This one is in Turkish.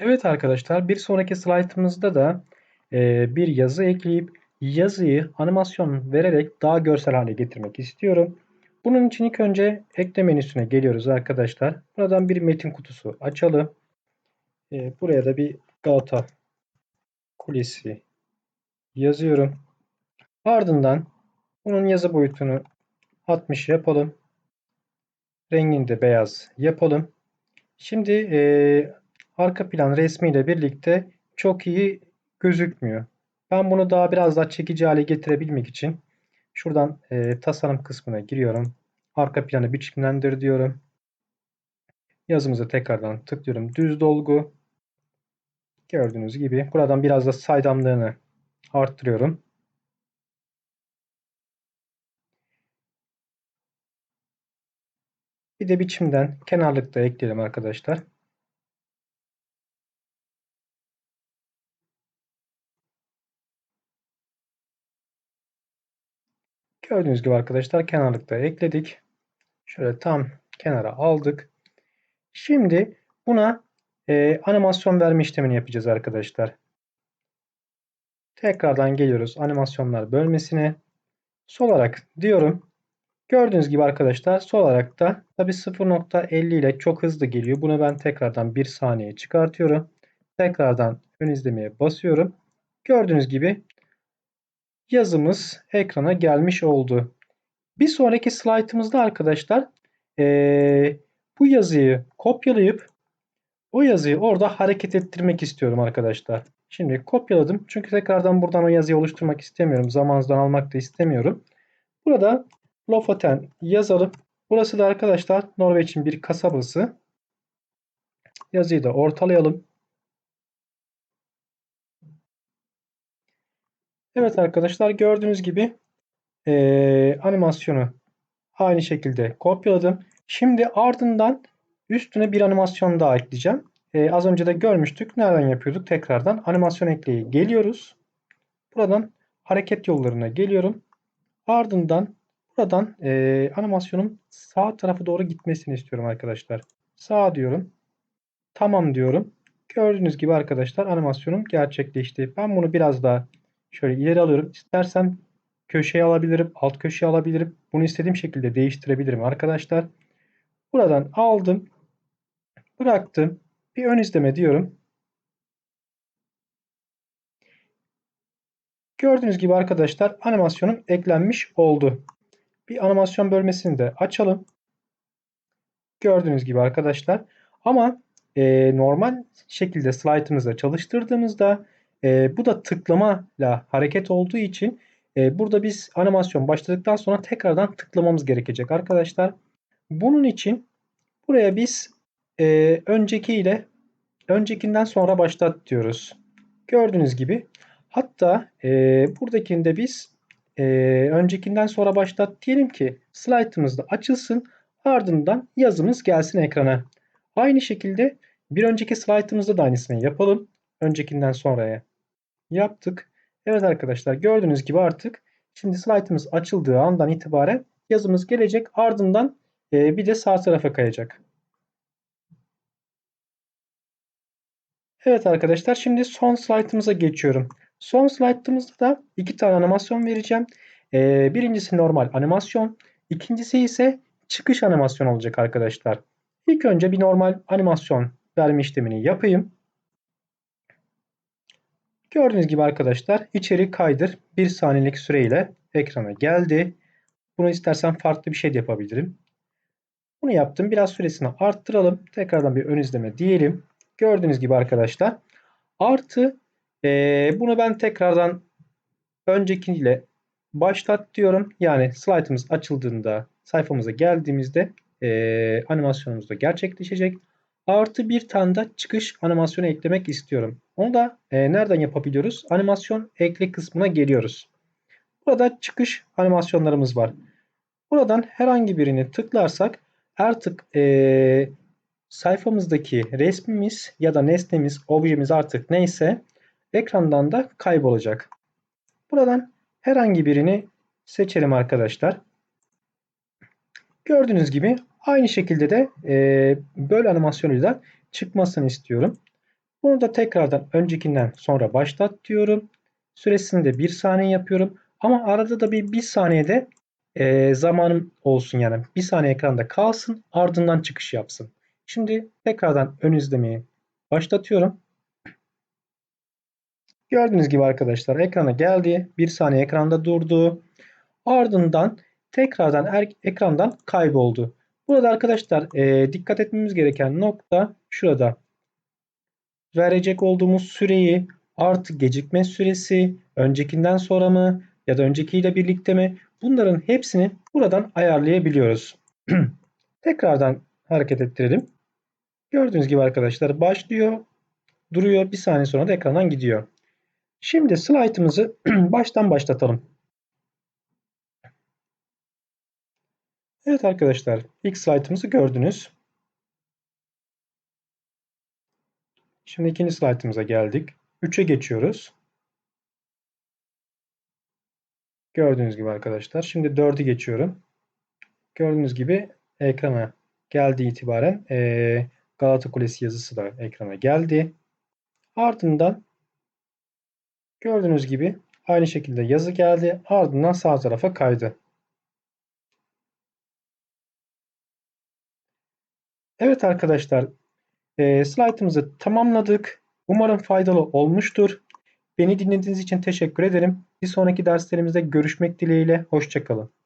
Evet arkadaşlar bir sonraki slaytımızda da e, bir yazı ekleyip yazıyı animasyon vererek daha görsel hale getirmek istiyorum. Bunun için ilk önce ekle menüsüne geliyoruz arkadaşlar. Buradan bir metin kutusu açalım. E, buraya da bir Galata Kulesi yazıyorum. Ardından bunun yazı boyutunu 60 yapalım. Rengini de beyaz yapalım. Şimdi e, arka plan resmiyle birlikte çok iyi gözükmüyor. Ben bunu daha biraz daha çekici hale getirebilmek için şuradan e, tasarım kısmına giriyorum. Arka planı biçimlendir diyorum. Yazımıza tekrardan tıklıyorum. Düz dolgu. Gördüğünüz gibi buradan biraz da saydamlığını arttırıyorum. Bir de biçimden kenarlıkta ekleyelim arkadaşlar. Gördüğünüz gibi arkadaşlar kenarlıkta ekledik. Şöyle tam kenara aldık. Şimdi buna e, animasyon verme işlemini yapacağız arkadaşlar. Tekrardan geliyoruz animasyonlar bölmesine. Sol olarak diyorum. Gördüğünüz gibi arkadaşlar sol olarak da tabi 0.50 ile çok hızlı geliyor. Bunu ben tekrardan 1 saniye çıkartıyorum. Tekrardan ön izlemeye basıyorum. Gördüğünüz gibi yazımız ekrana gelmiş oldu. Bir sonraki slaytımızda arkadaşlar ee, bu yazıyı kopyalayıp o yazıyı orada hareket ettirmek istiyorum arkadaşlar. Şimdi kopyaladım. Çünkü tekrardan buradan o yazıyı oluşturmak istemiyorum. Zamanınızdan almak da istemiyorum. Burada Lofoten yazalım. Burası da arkadaşlar Norveç'in bir kasabası. Yazıyı da ortalayalım. Evet arkadaşlar gördüğünüz gibi e, animasyonu aynı şekilde kopyaladım. Şimdi ardından üstüne bir animasyon daha ekleyeceğim. E, az önce de görmüştük. Nereden yapıyorduk? Tekrardan animasyon ekleye geliyoruz. Buradan hareket yollarına geliyorum. Ardından buradan e, animasyonun sağ tarafa doğru gitmesini istiyorum arkadaşlar. Sağ diyorum. Tamam diyorum. Gördüğünüz gibi arkadaşlar animasyonum gerçekleşti. Ben bunu biraz daha şöyle ileri alıyorum. İstersem köşeye alabilirim. Alt köşeye alabilirim. Bunu istediğim şekilde değiştirebilirim arkadaşlar. Buradan aldım. Bıraktım. Bir ön izleme diyorum. Gördüğünüz gibi arkadaşlar animasyonum eklenmiş oldu. Bir animasyon bölmesini de açalım. Gördüğünüz gibi arkadaşlar. Ama e, normal şekilde slaytımızda çalıştırdığımızda e, bu da tıklamayla hareket olduğu için e, burada biz animasyon başladıktan sonra tekrardan tıklamamız gerekecek arkadaşlar. Bunun için buraya biz e, önceki ile öncekinden sonra başlat diyoruz. Gördüğünüz gibi. Hatta e, buradakinde biz e, öncekinden sonra başlat diyelim ki slaytımız da açılsın. Ardından yazımız gelsin ekrana. Aynı şekilde bir önceki slaytımızda da aynısını yapalım. Öncekinden sonraya yaptık. Evet arkadaşlar gördüğünüz gibi artık şimdi slaytımız açıldığı andan itibaren yazımız gelecek. Ardından e, bir de sağ tarafa kayacak. Evet arkadaşlar şimdi son slaytımıza geçiyorum. Son slaytımızda da iki tane animasyon vereceğim. Ee, birincisi normal animasyon. İkincisi ise çıkış animasyon olacak arkadaşlar. İlk önce bir normal animasyon verme işlemini yapayım. Gördüğünüz gibi arkadaşlar içeri kaydır. Bir saniyelik süreyle ekrana geldi. Bunu istersen farklı bir şey de yapabilirim. Bunu yaptım. Biraz süresini arttıralım. Tekrardan bir ön izleme diyelim. Gördüğünüz gibi arkadaşlar. Artı e, bunu ben tekrardan öncekiyle başlat diyorum. Yani slaytımız açıldığında sayfamıza geldiğimizde e, animasyonumuz da gerçekleşecek. Artı bir tane de çıkış animasyonu eklemek istiyorum. Onu da e, nereden yapabiliyoruz? Animasyon ekle kısmına geliyoruz. Burada çıkış animasyonlarımız var. Buradan herhangi birini tıklarsak artık e, sayfamızdaki resmimiz ya da nesnemiz, objemiz artık neyse ekrandan da kaybolacak. Buradan herhangi birini seçelim arkadaşlar. Gördüğünüz gibi aynı şekilde de e, böyle animasyonuyla çıkmasını istiyorum. Bunu da tekrardan öncekinden sonra başlat diyorum. Süresini de 1 saniye yapıyorum. Ama arada da bir 1 saniyede e, zamanım olsun yani. 1 saniye ekranda kalsın ardından çıkış yapsın. Şimdi tekrardan ön izlemeyi başlatıyorum. Gördüğünüz gibi arkadaşlar ekrana geldi. 1 saniye ekranda durdu. Ardından tekrardan er, ekrandan kayboldu. Burada arkadaşlar e, dikkat etmemiz gereken nokta şurada. Verecek olduğumuz süreyi artı gecikme süresi öncekinden sonra mı ya da öncekiyle birlikte mi bunların hepsini buradan ayarlayabiliyoruz. Tekrardan hareket ettirelim. Gördüğünüz gibi arkadaşlar başlıyor, duruyor. Bir saniye sonra da ekrandan gidiyor. Şimdi slaytımızı baştan başlatalım. Evet arkadaşlar ilk slaytımızı gördünüz. Şimdi ikinci slaytımıza geldik. 3'e geçiyoruz. Gördüğünüz gibi arkadaşlar. Şimdi 4'ü geçiyorum. Gördüğünüz gibi ekrana geldiği itibaren e, Galata Kulesi yazısı da ekrana geldi. Ardından gördüğünüz gibi aynı şekilde yazı geldi. Ardından sağ tarafa kaydı. Evet arkadaşlar e, slaytımızı tamamladık. Umarım faydalı olmuştur. Beni dinlediğiniz için teşekkür ederim. Bir sonraki derslerimizde görüşmek dileğiyle. Hoşçakalın.